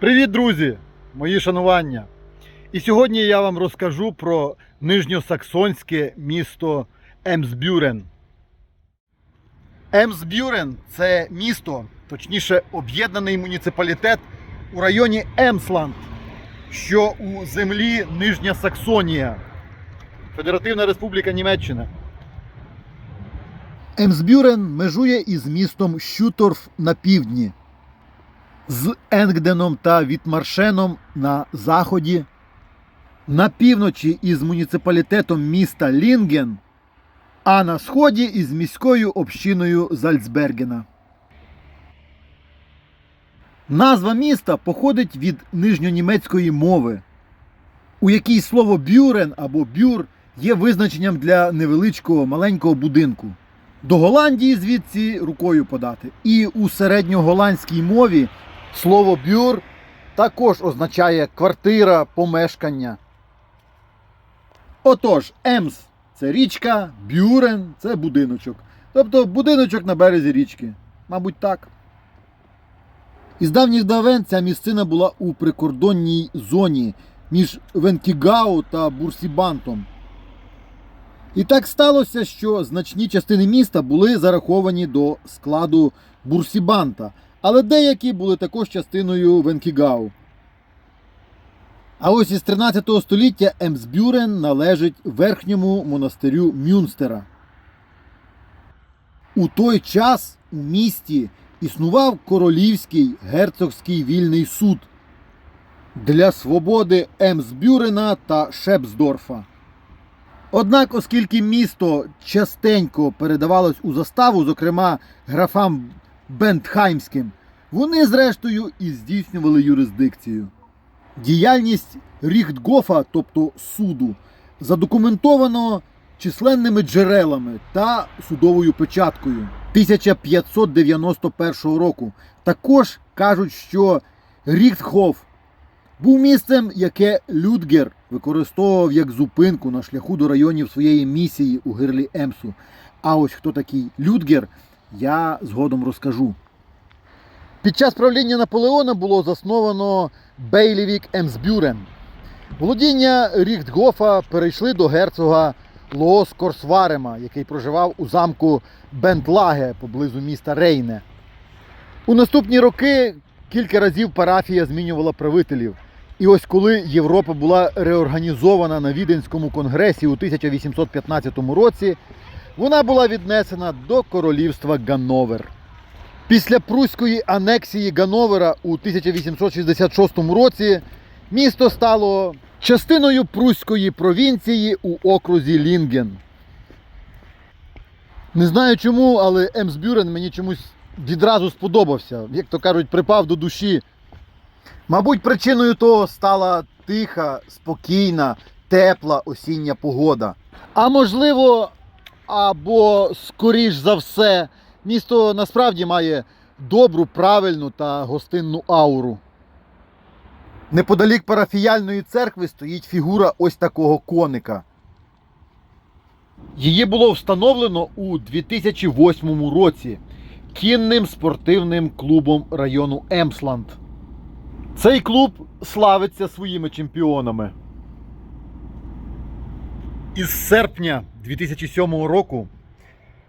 Привіт, друзі! Мої шанування! І сьогодні я вам розкажу про нижньосаксонське місто Емсбюрен. Емсбюрен це місто, точніше, об'єднаний муніципалітет у районі Емсланд, що у землі Нижня Саксонія, Федеративна Республіка Німеччина. Емсбюрен межує із містом Щуторф на півдні з Енгденом та Вітмаршеном на заході, на півночі із муніципалітетом міста Лінген, а на сході із міською общиною Зальцбергена. Назва міста походить від нижньонімецької мови, у якій слово бюрен або бюр є визначенням для невеличкого маленького будинку. До Голландії звідси рукою подати. І у середньоголландській мові Слово бюр також означає квартира, помешкання. Отож, Емс це річка, бюрен це будиночок. Тобто будиночок на березі річки. Мабуть, так. Із давніх давен ця місцина була у прикордонній зоні між Венкігау та Бурсібантом. І так сталося, що значні частини міста були зараховані до складу Бурсібанта, але деякі були також частиною Венкігау. А ось із 13 століття Емсбюрен належить верхньому монастирю Мюнстера. У той час у місті існував королівський герцогський вільний суд для свободи Емсбюрена та Шепсдорфа. Однак, оскільки місто частенько передавалось у заставу, зокрема графам Бентхаймським, вони зрештою і здійснювали юрисдикцію. Діяльність Ріхтгофа, тобто суду, задокументовано численними джерелами та судовою печаткою 1591 року. Також кажуть, що Ріхтгоф був місцем, яке Людгер використовував як зупинку на шляху до районів своєї місії у гирлі Емсу. А ось хто такий Людгер, я згодом розкажу. Під час правління Наполеона було засновано Бейлівік Емсбюрен. Володіння Ріхтгофа перейшли до герцога Лоос Корсварема, який проживав у замку Бентлаге поблизу міста Рейне. У наступні роки кілька разів парафія змінювала правителів. І ось коли Європа була реорганізована на Віденському конгресі у 1815 році, вона була віднесена до королівства Ганновер. Після пруської анексії Ганновера у 1866 році місто стало частиною пруської провінції у окрузі Лінген. Не знаю чому, але Емсбюрен мені чомусь відразу сподобався, як то кажуть, припав до душі. Мабуть, причиною того стала тиха, спокійна, тепла осіння погода. А можливо, або скоріш за все, місто насправді має добру, правильну та гостинну ауру. Неподалік парафіяльної церкви стоїть фігура ось такого коника. Її було встановлено у 2008 році кінним спортивним клубом району Емсланд. Цей клуб славиться своїми чемпіонами. Із серпня 2007 року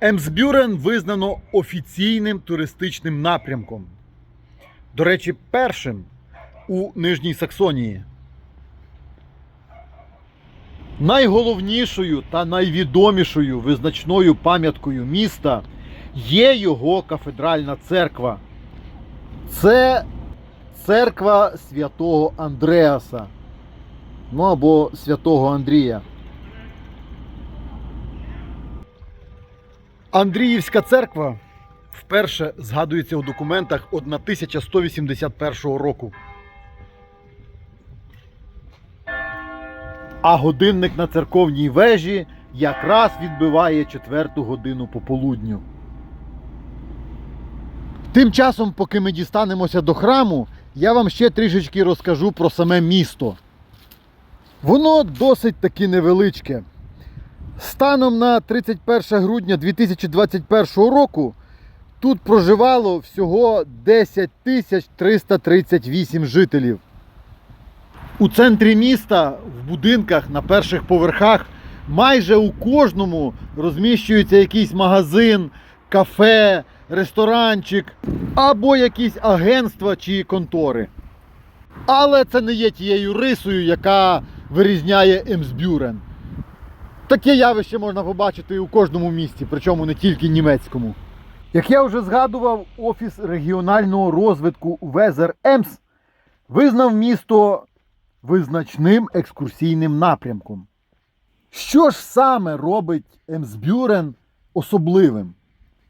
Емсбюрен визнано офіційним туристичним напрямком. До речі, першим у Нижній Саксонії. Найголовнішою та найвідомішою визначною пам'яткою міста є його кафедральна церква. Це церква святого Андреаса. Ну або святого Андрія. Андріївська церква вперше згадується у документах 1181 року. А годинник на церковній вежі якраз відбиває четверту годину пополудню. Тим часом, поки ми дістанемося до храму, я вам ще трішечки розкажу про саме місто. Воно досить таки невеличке. Станом на 31 грудня 2021 року тут проживало всього 10 338 жителів. У центрі міста, в будинках на перших поверхах, майже у кожному розміщується якийсь магазин, кафе, ресторанчик або якісь агентства чи контори. Але це не є тією рисою, яка вирізняє Емсбюрен. Таке явище можна побачити у кожному місті, причому не тільки німецькому. Як я вже згадував, Офіс регіонального розвитку Везер Емс визнав місто визначним екскурсійним напрямком. Що ж саме робить Емсбюрен особливим?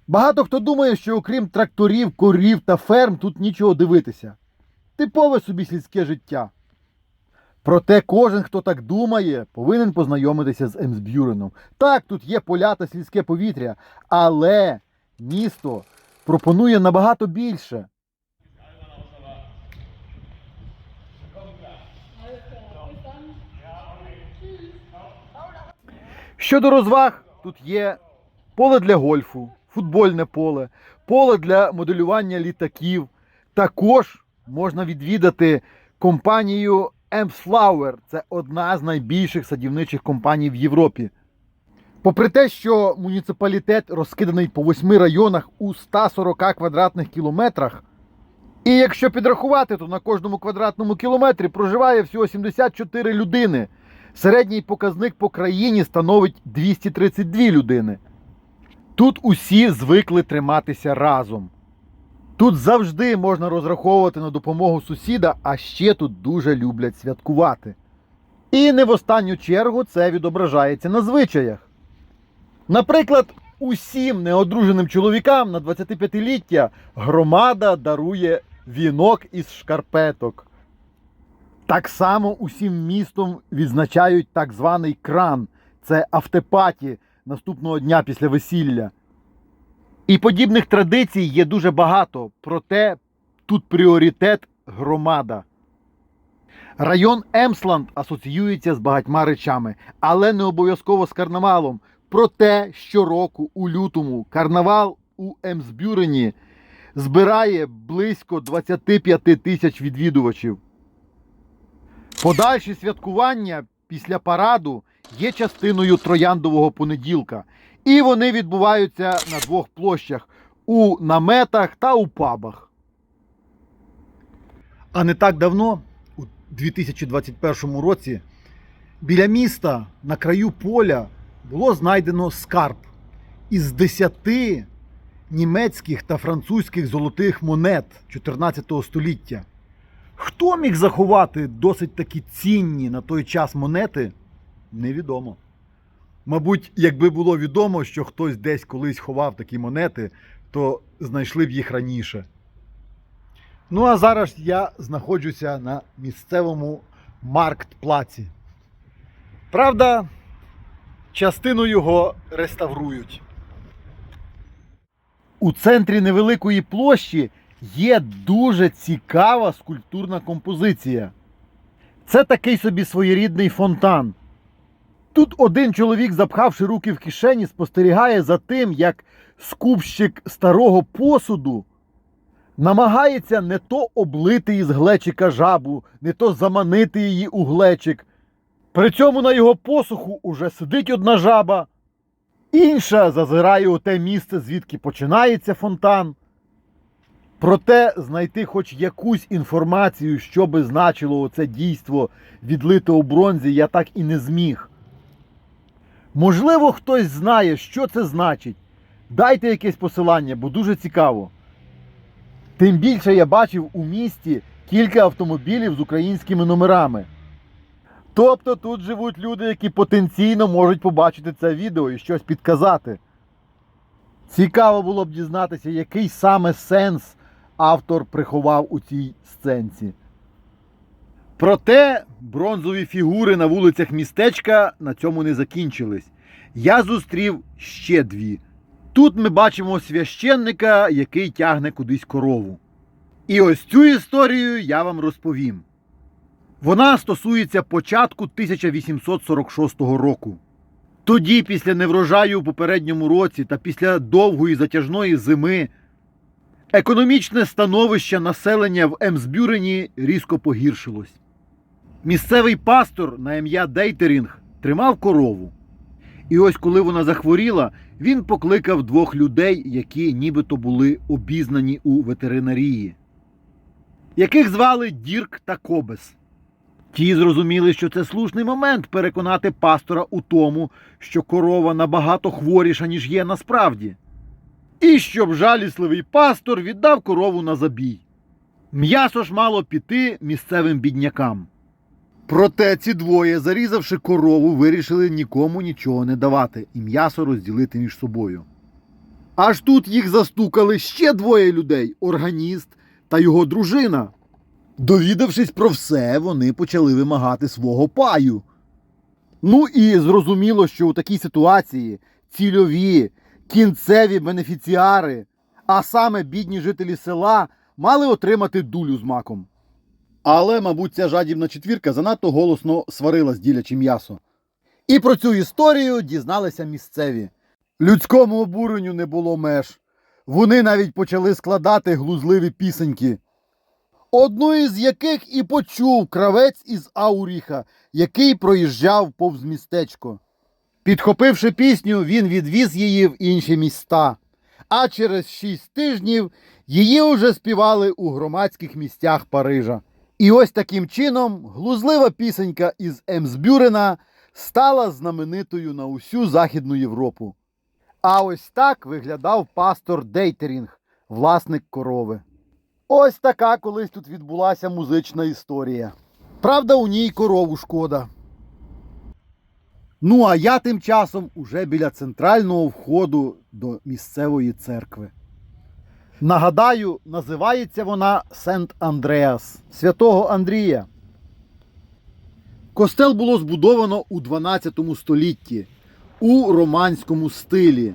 Багато хто думає, що окрім тракторів, корів та ферм тут нічого дивитися. Типове собі сільське життя. Проте кожен, хто так думає, повинен познайомитися з Емсбюреном. Так, тут є поля та сільське повітря, але місто пропонує набагато більше. Щодо розваг, тут є поле для гольфу, футбольне поле, поле для моделювання літаків. Також можна відвідати компанію Emsflower. Це одна з найбільших садівничих компаній в Європі. Попри те, що муніципалітет розкиданий по восьми районах у 140 квадратних кілометрах, і якщо підрахувати, то на кожному квадратному кілометрі проживає всього 74 людини. Середній показник по країні становить 232 людини. Тут усі звикли триматися разом. Тут завжди можна розраховувати на допомогу сусіда, а ще тут дуже люблять святкувати. І не в останню чергу це відображається на звичаях. Наприклад, усім неодруженим чоловікам на 25-ліття громада дарує вінок із шкарпеток. Так само усім містом відзначають так званий кран це автопаті наступного дня після весілля. І подібних традицій є дуже багато, проте тут пріоритет громада. Район Емсланд асоціюється з багатьма речами, але не обов'язково з карнавалом. Проте щороку у лютому карнавал у Емсбюрені збирає близько 25 тисяч відвідувачів. Подальші святкування після параду є частиною трояндового понеділка, і вони відбуваються на двох площах у наметах та у пабах. А не так давно, у 2021 році, біля міста на краю поля було знайдено скарб із 10 німецьких та французьких золотих монет 14 століття. Хто міг заховати досить такі цінні на той час монети, невідомо. Мабуть, якби було відомо, що хтось десь колись ховав такі монети, то знайшли б їх раніше. Ну а зараз я знаходжуся на місцевому марктплаці. Правда, частину його реставрують. У центрі невеликої площі є дуже цікава скульптурна композиція. Це такий собі своєрідний фонтан. Тут один чоловік, запхавши руки в кишені, спостерігає за тим, як скупщик старого посуду намагається не то облити із глечика жабу, не то заманити її у глечик. При цьому на його посуху уже сидить одна жаба, інша зазирає у те місце, звідки починається фонтан. Проте знайти хоч якусь інформацію, що би значило оце дійство відлите у бронзі, я так і не зміг. Можливо, хтось знає, що це значить. Дайте якесь посилання, бо дуже цікаво. Тим більше я бачив у місті кілька автомобілів з українськими номерами. Тобто тут живуть люди, які потенційно можуть побачити це відео і щось підказати. Цікаво було б дізнатися, який саме сенс автор приховав у цій сценці. Проте бронзові фігури на вулицях містечка на цьому не закінчились. Я зустрів ще дві. Тут ми бачимо священника, який тягне кудись корову. І ось цю історію я вам розповім. Вона стосується початку 1846 року. Тоді, після неврожаю у попередньому році та після довгої затяжної зими, Економічне становище населення в Емсбюрені різко погіршилось. Місцевий пастор на ім'я Дейтерінг тримав корову. І ось коли вона захворіла, він покликав двох людей, які нібито були обізнані у ветеринарії, яких звали Дірк та Кобес. Ті зрозуміли, що це слушний момент переконати пастора у тому, що корова набагато хворіша, ніж є насправді. І щоб жалісливий пастор віддав корову на забій. М'ясо ж мало піти місцевим біднякам. Проте ці двоє, зарізавши корову, вирішили нікому нічого не давати і м'ясо розділити між собою. Аж тут їх застукали ще двоє людей органіст та його дружина. Довідавшись про все, вони почали вимагати свого паю. Ну і зрозуміло, що у такій ситуації цільові, кінцеві бенефіціари, а саме бідні жителі села, мали отримати дулю з маком. Але, мабуть, ця жадібна четвірка занадто голосно сварилась, ділячи м'ясо. І про цю історію дізналися місцеві. Людському обуренню не було меж. Вони навіть почали складати глузливі пісеньки. Одну із яких і почув кравець із Ауріха, який проїжджав повз містечко. Підхопивши пісню, він відвіз її в інші міста, а через шість тижнів її уже співали у громадських місцях Парижа. І ось таким чином глузлива пісенька із Емсбюрена стала знаменитою на усю Західну Європу. А ось так виглядав пастор Дейтерінг, власник корови. Ось така колись тут відбулася музична історія. Правда, у ній корову шкода. Ну, а я тим часом уже біля центрального входу до місцевої церкви. Нагадаю, називається вона Сент Андреас святого Андрія. Костел було збудовано у 12 столітті у романському стилі.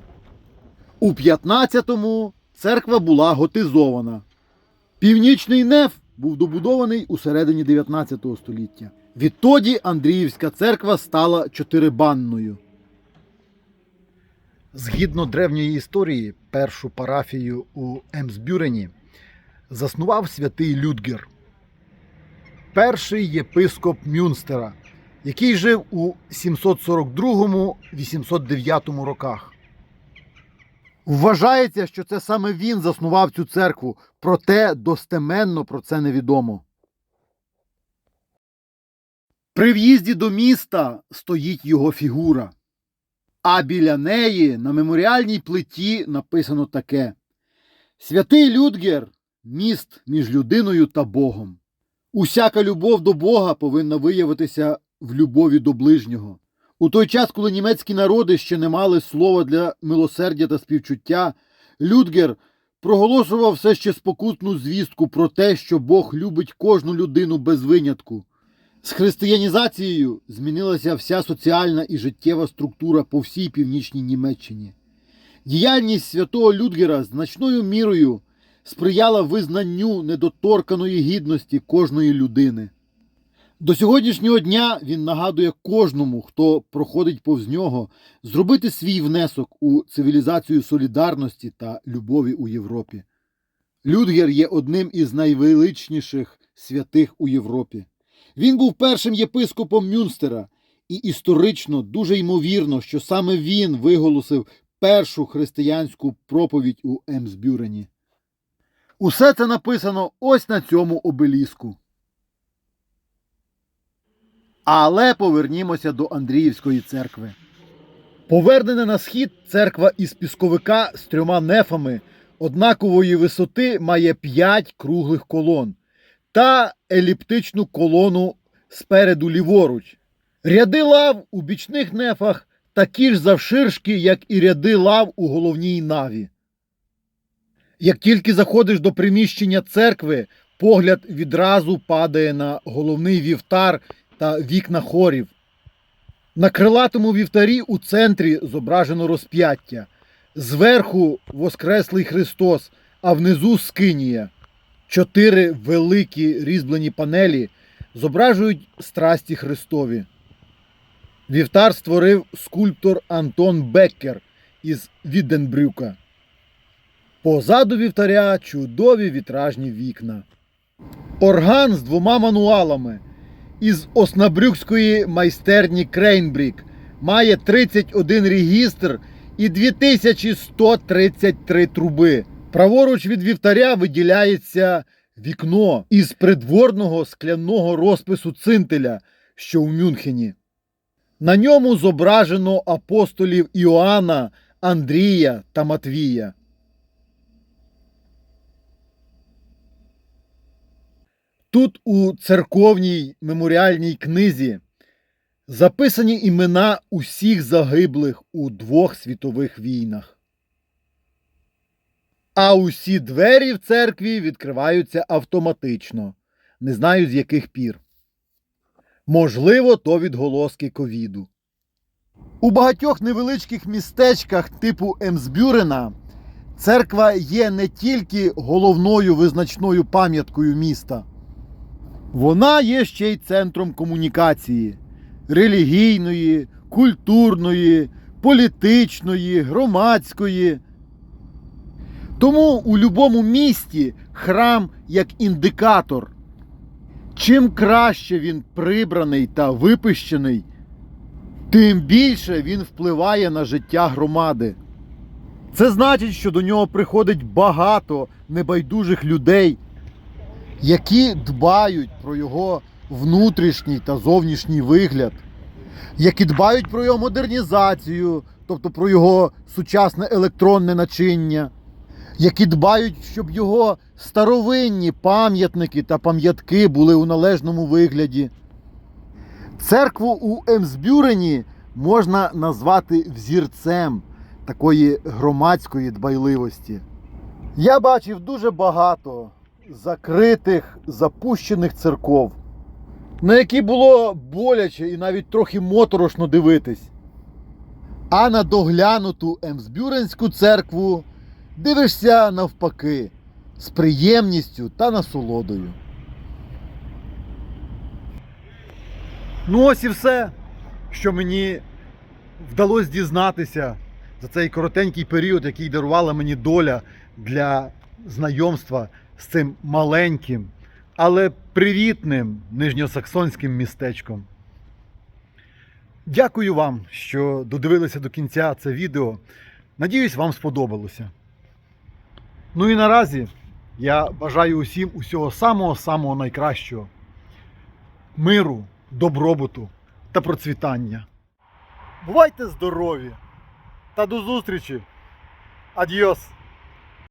У 15-му церква була готизована. Північний неф був добудований у середині 19 століття. Відтоді Андріївська церква стала чотирибанною. Згідно древньої історії, першу парафію у Емсбюрені заснував святий Людгер, перший єпископ Мюнстера, який жив у 742-809 роках. Вважається, що це саме він заснував цю церкву, проте достеменно про це невідомо. При в'їзді до міста стоїть його фігура. А біля неї на меморіальній плиті написано таке: Святий Людгер міст між людиною та Богом. Усяка любов до Бога повинна виявитися в любові до ближнього. У той час, коли німецькі народи ще не мали слова для милосердя та співчуття, Людгер проголошував все ще спокутну звістку про те, що Бог любить кожну людину без винятку. З християнізацією змінилася вся соціальна і життєва структура по всій північній Німеччині. Діяльність святого Людгера значною мірою сприяла визнанню недоторканої гідності кожної людини. До сьогоднішнього дня він нагадує кожному, хто проходить повз нього, зробити свій внесок у цивілізацію солідарності та любові у Європі. Людгер є одним із найвеличніших святих у Європі. Він був першим єпископом Мюнстера, і історично дуже ймовірно, що саме він виголосив першу християнську проповідь у Емсбюрені. Усе це написано ось на цьому обеліску. Але повернімося до Андріївської церкви. Повернена на схід церква із пісковика з трьома нефами однакової висоти має п'ять круглих колон та еліптичну колону спереду ліворуч. Ряди лав у бічних нефах такі ж завширшки, як і ряди лав у головній наві. Як тільки заходиш до приміщення церкви, погляд відразу падає на головний вівтар та вікна хорів. На крилатому вівтарі у центрі зображено розп'яття. Зверху Воскреслий Христос, а внизу Скинія. Чотири великі різьблені панелі зображують страсті Христові. Вівтар створив скульптор Антон Беккер із Відденбрюка. Позаду вівтаря чудові вітражні вікна. Орган з двома мануалами із Оснабрюкської майстерні Крейнбрік має 31 регістр і 2133 труби. Праворуч від вівтаря виділяється вікно із придворного скляного розпису цинтеля, що у Мюнхені. На ньому зображено апостолів Іоанна, Андрія та Матвія. Тут у церковній меморіальній книзі записані імена усіх загиблих у двох світових війнах. А усі двері в церкві відкриваються автоматично. Не знаю з яких пір. Можливо, то відголоски ковіду. У багатьох невеличких містечках типу Емсбюрена церква є не тільки головною визначною пам'яткою міста. Вона є ще й центром комунікації релігійної, культурної, політичної, громадської. Тому у будь-якому місті храм як індикатор. Чим краще він прибраний та випищений, тим більше він впливає на життя громади. Це значить, що до нього приходить багато небайдужих людей, які дбають про його внутрішній та зовнішній вигляд, які дбають про його модернізацію, тобто про його сучасне електронне начиння, які дбають, щоб його старовинні пам'ятники та пам'ятки були у належному вигляді. Церкву у Емсбюрені можна назвати взірцем такої громадської дбайливості. Я бачив дуже багато закритих, запущених церков, на які було боляче і навіть трохи моторошно дивитись. А на доглянуту Емсбюренську церкву дивишся навпаки, з приємністю та насолодою. Ну ось і все, що мені вдалося дізнатися за цей коротенький період, який дарувала мені доля для знайомства з цим маленьким, але привітним нижньосаксонським містечком. Дякую вам, що додивилися до кінця це відео. Надіюсь, вам сподобалося. Ну і наразі я бажаю усім усього самого-самого найкращого. Миру, добробуту та процвітання. Бувайте здорові! Та до зустрічі! Адьос!